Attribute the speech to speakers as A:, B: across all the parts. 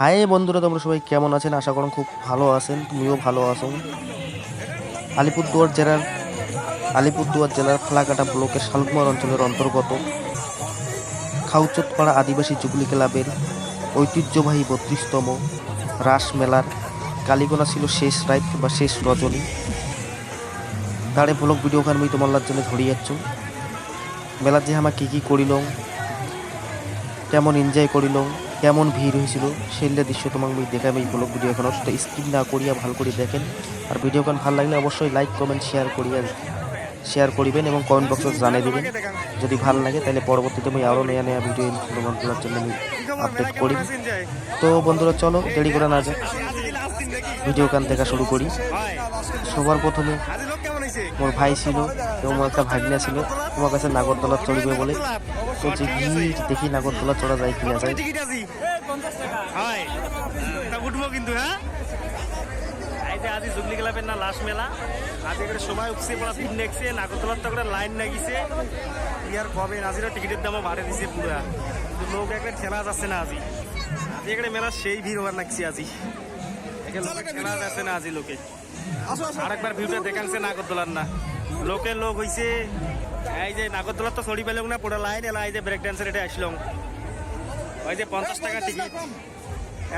A: High বন্ধুরা, তোমরা সবাই কেমন আছেন? আশা করুন খুব ভালো আছেন, তুমিও ভালো আছো। আলিপুরদুয়ার জেলার আলিপুরদুয়ার জেলার ফালাকাটা ব্লকের শালকুমার অঞ্চলের অন্তর্গত খাউচতপাড়া আদিবাসী যুগলী ক্লাবের ঐতিহ্যবাহী বত্রিশতম রাস মেলার কালীগোনা ছিল শেষ রাইট বা শেষ রজনী। তারে ব্লক ভিডিও খান আমি তোমার জন্য ধরিয়ে যাচ্ছ মেলার যে আমার কী কী করিলং কেমন এনজয় করিলং কেমন ভিড় হয়েছিল সেইটা দৃশ্য তোমাকে আমি দেখাই এই ব্লগ ভিডিও এখন সেটা স্কিপ না করিয়া ভালো করে দেখেন। আর ভিডিও গান ভালো লাগলে অবশ্যই লাইক কমেন্ট শেয়ার করিয়া শেয়ার করিবেন এবং কমেন্ট বক্সে জানিয়ে দিবেন। যদি ভালো লাগে তাহলে পরবর্তীতে আমি আরও নেয়া নেয়া ভিডিও তোমার জন্য আমি আপডেট করি। তো বন্ধুরা চলো, দেরি করে না যায় ভিডিও গান দেখা শুরু করি। সবার প্রথমে মোর ভাই ছিল এবং একটা ভাগনা ছিল। তোমার কাছে নাগরদোলা চড়িবে বলে। তো যে ভিড় দেখি নাগরদোলা চড়া যায় কিনা যায়।
B: উঠবো কিন্তু হ্যাঁ? এই যে আজি জুগলি ক্লাবের না মেলা। আজ এখানে সময় উঠছে পড়া ভিড় নেকছে নাগরদোলার তো লাইন লাগিছে। ইয়ার কবে নাজিরও টিকিটের দামও বাড়ে দিছে পুরা। কিন্তু লোক একটা খেলা যাচ্ছে না আজি। আজি এখানে মেলা সেই ভিড় হওয়ার নাকছি আজি। যাচ্ছে না আজি লোকে। আরেকবার ভিউটা দেখাচ্ছে নাগরদোলার না। লোকে লোক হইছে। এই যে নাগরদোলার তো ছড়ি পেলাম না পুরো লাইন এলা এই যে ব্রেক ড্যান্সের এটা আসলাম ওই যে পঞ্চাশ টাকা টিকিট।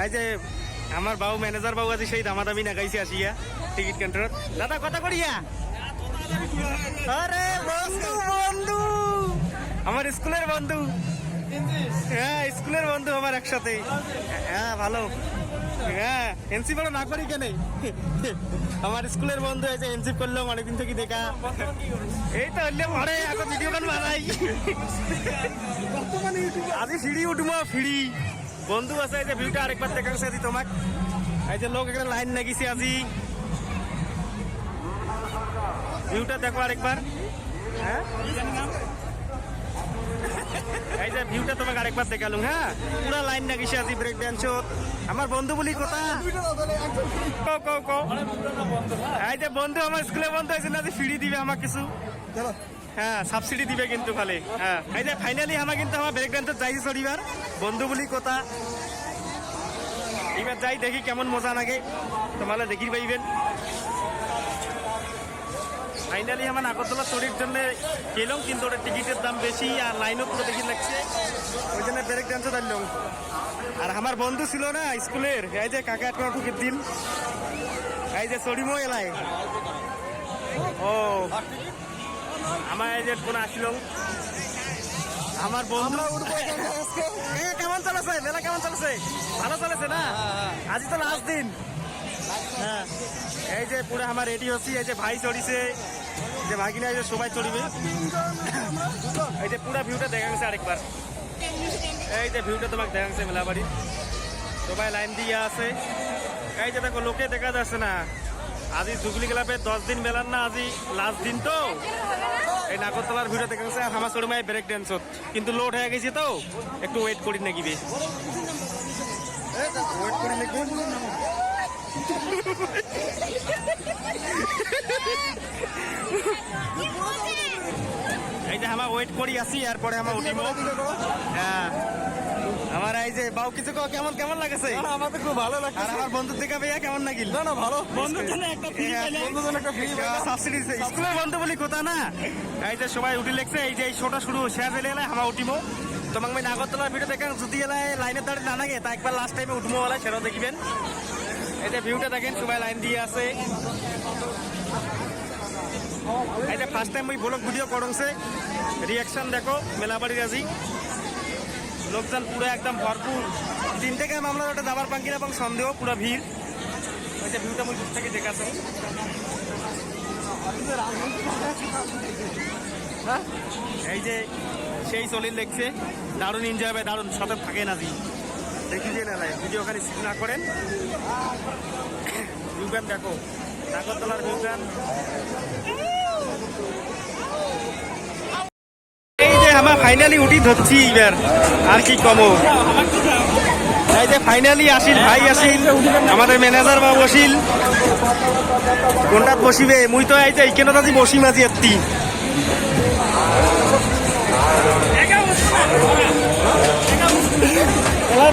B: এই যে আমার বাবু ম্যানেজার বাবু আছে সেই দামাদামি নাগাইছে আসিয়া টিকিট কাউন্টার দাদা কথা করিয়া? আরে বন্ধু বন্ধু! আমার স্কুলের বন্ধু। হ্যাঁ স্কুলের বন্ধু আমার একসাথে। হ্যাঁ ভালো। হ্যাঁ এনসি বড় না করি কেন আমার স্কুলের বন্ধু এই যে এনসি করলাম অনেকদিন থেকে দেখা। এই তো হলে পরে এখন ভিডিও বানাই। আজি ফিরি উঠবো ফিরি। বন্ধু আছে, এই যে ভিউটা আরেকবার দেখাচ্ছে আজি তোমাক। এই যে লোক এখানে লাইন লাগিছে আজি। ভিউটা দেখো আরেকবার। হ্যাঁ? এই যে ভিউটা তোমাকে আরেকবার দেখালুম হ্যাঁ? পুরা লাইন লাগিছে আজি ব্রেক ডান্সত আমার বন্ধু বলি কথা। কও কও কও। এই যে বন্ধু আমার স্কুলে বন্ধু আছে না যে ফিরি দিবে আমার কিছু। হ্যাঁ সাবসিডি দিবে কিন্তু খালি। হ্যাঁ। এই ফাইনালি আমার কিন্তু আমার ব্রেক ডান্সত যাইছে চলিবার বন্ধু বলি কথা। এবার যাই দেখি কেমন মজা লাগে। তোমালে দেখি পাইবেন। ফাইনালি আমার নাগরদোলা চড়ির জন্য গেলাম কিন্তু ওটা টিকিটের দাম বেশি আর লাইনও পুরো দেখি লাগছে। ওই জন্য ব্রেক ডান্সে দাঁড়লাম আর আমার বন্ধু ছিল না স্কুলের এই যে কাকা একটা ঠুকির দিন এই যে চড়িমো এলাই। ও আমার এই যে কোন আসিল? আমার বন্ধু। কেমন চলেছে? মেলা কেমন চলেছে? ভালো চলেছে না? আজ তো লাস্ট দিন। হ্যাঁ। এই যে পুরো আমার রেডি হচ্ছি এই যে ভাই চড়িছে। যে ভাগিনা এই যে সবাই চড়িবে। এই যে পুরো ভিউটা দেখা গেছে আরেকবার। এই যে ভিউটা তোমাকে দেখা গেছে মেলাবাড়ি। সবাই লাইন দিয়ে আছে। এই যে দেখো লোকে দেখা যাচ্ছে না। আজি জুগলি ক্লাবে দশ দিন মেলার না আজি লাস্ট দিন তো? এই নাগরতলার ভিডিও দেখা গেছে হামা আমার শোরুমে ব্রেক ড্যান্স কিন্তু লোড হয়ে গেছে তো, একটু ওয়েট করি নাকি নাকি এই যে আমার ওয়েট করি আসি, এরপরে আমার উঠিব হ্যাঁ। আমার এই যে বাউ কিছু কেমন কেমন লাগেছে?
C: আমার তো খুব ভালো লাগছে।
B: আর আমার বন্ধু থেকে ভাইয়া কেমন লাগিল
C: না না ভালো।
B: বন্ধুর জন্য একটা পেলে।
C: বন্ধুর জন্য একটা free পেলে।
B: সাবসিডি স্কুলের বন্ধু বলি কথা না? এই যে সবাই উঠি লেগছে এই যে এই শোটা শুরু শেষ হলে এলাই আমার উঠিব তোমাকে আমি নাগরতলার ভিডিও দেখেন যদি এলাই লাইনের দাঁড়িয়ে না লাগে তা একবার লাস্ট টাইমে উঠবো এলাই সেটাও দেখিবেন। এই যে ভিউটা দেখেন সবাই লাইন দিয়ে আছে। এই যে ফার্স্ট টাইম ওই ব্লগ ভিডিও করছে। রিয়াকশন দেখো মেলাবাড়ির আজি। লোকজন পুরো একদম ভরপুর। তিন থেকে মামলা ওটা দাবার পাঙ্কির এবং সন্দেহ, পুরো ভিড়। ওই যে ভিউটা মুই দূর থেকে দেখাছো হ্যাঁ? এই যে সেই চলিল দেখছে, দারুণ এনজয় হবে, দারুণ সাথে থাকে না জি দেখি যে না ভিডিও ওখানে স্কিপ না করেন। ভিউগান দেখো নাগরতলার ভিউগান এই যে আমার ফাইনালি উঠি ধরছি এবার আর কি কমো। এই যে ফাইনালি আসিল, ভাই আসিল, আমাদের ম্যানেজার বাবু আসিল। কোনটাত বসিবে? মুই তো এই যে কেন দাদি বসি মাঝি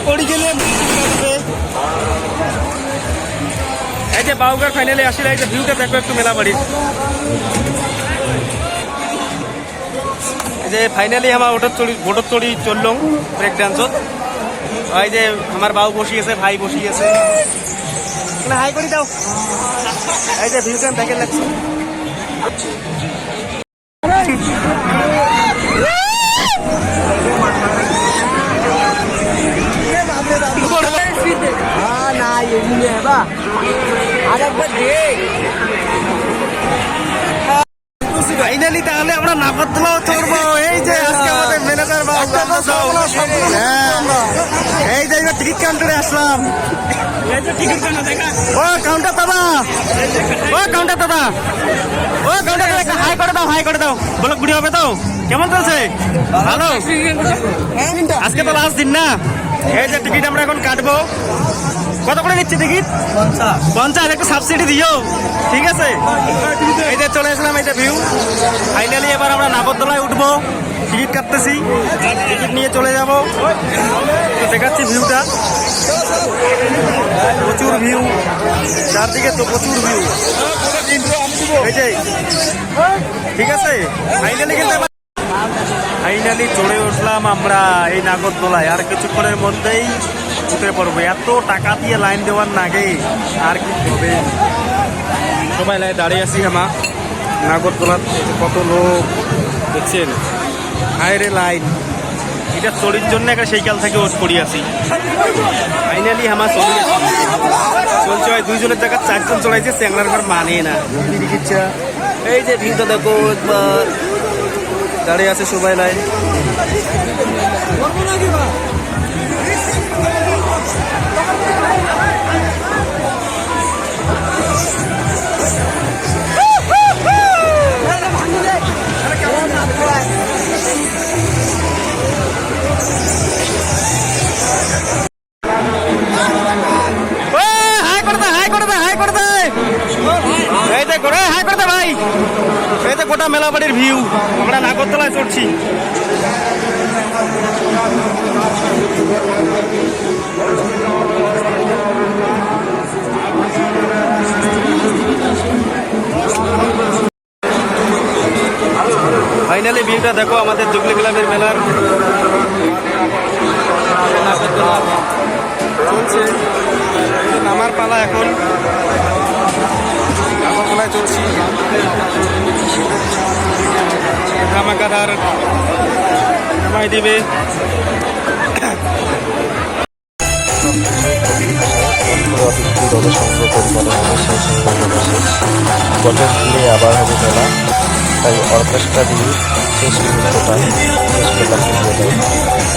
B: পড়ি গেলে যে বাউগার ফাইনালে আসলে, এই যে ভিউটা দেখো একটু মেলা বাড়ির। এই যে ফাইনালি আমার ওটার চড়ি ভোটর চড়ি চললাম ব্রেক ডান্সত ওই যে আমার বাউ আছে ভাই বসি না, হাই করে দাও। এই যে ভিউটা দেখে লাগছে। এই যে আজকে আমাদের ম্যানেজার বাবু হ্যাঁ। এই যে টিকিট কাউন্টারে আসলাম। ও কাউন্টার দাদা ও কাউন্টার দাদা ও কাউন্টার দাদা হাই করে দাও হাই করে দাও। বলো বুড়ি হবে তো? কেমন চলছে? ভালো? আজকে তো লাস্ট দিন না? এই যে টিকিট আমরা এখন কাটবো। কত করে নিচ্ছি টিকিট পঞ্চাশ। একটু সাবসিডি দিও। ঠিক আছে? এই যে চলে আসলাম, এই যে ভিউ ফাইনালি এবার আমরা নাগরদোলায় উঠবো। টিকিট কাটতেছি। টিকিট নিয়ে চলে যাব। দেখাচ্ছি ভিউটা প্রচুর ভিউ চারদিকে তো প্রচুর ভিউ এই যে। ঠিক আছে? ফাইনালি কিন্তু ফাইনালি চড়ে উঠলাম আমরা এই নাগরদোলায়। আর কিছুক্ষণের মধ্যেই উঠে পড়ব। এত টাকা দিয়ে লাইন দেওয়ার নাগে আর কি হবে? সবাই লাই দাঁড়িয়ে আছি আমা নাগরদোলার কত লোক দেখছেন? হায়রে লাইন। এটা চড়ির জন্য একটা সেইকাল থেকে ওট করি আছি। ফাইনালি আমার চলি। চলছে হয় দুইজনের জায়গা চারজন চড়াইছে চ্যাংলার ঘর মানে না। এই যে ভিড়টা দেখো একবার দাঁড়িয়ে আছে সবাই লাইন। ফাইনালি ভিউটা দেখো আমাদের জুগলি ক্লাবের মেলার। চলছে। আমার পালা এখন। নাগরদোলায় চলছি। ধামাকাদার নামাই দিবে।
D: অতিথি তাই অর্কেস্ট্রা দিয়ে শেষ মুহূর্তটা শেষ পেলাম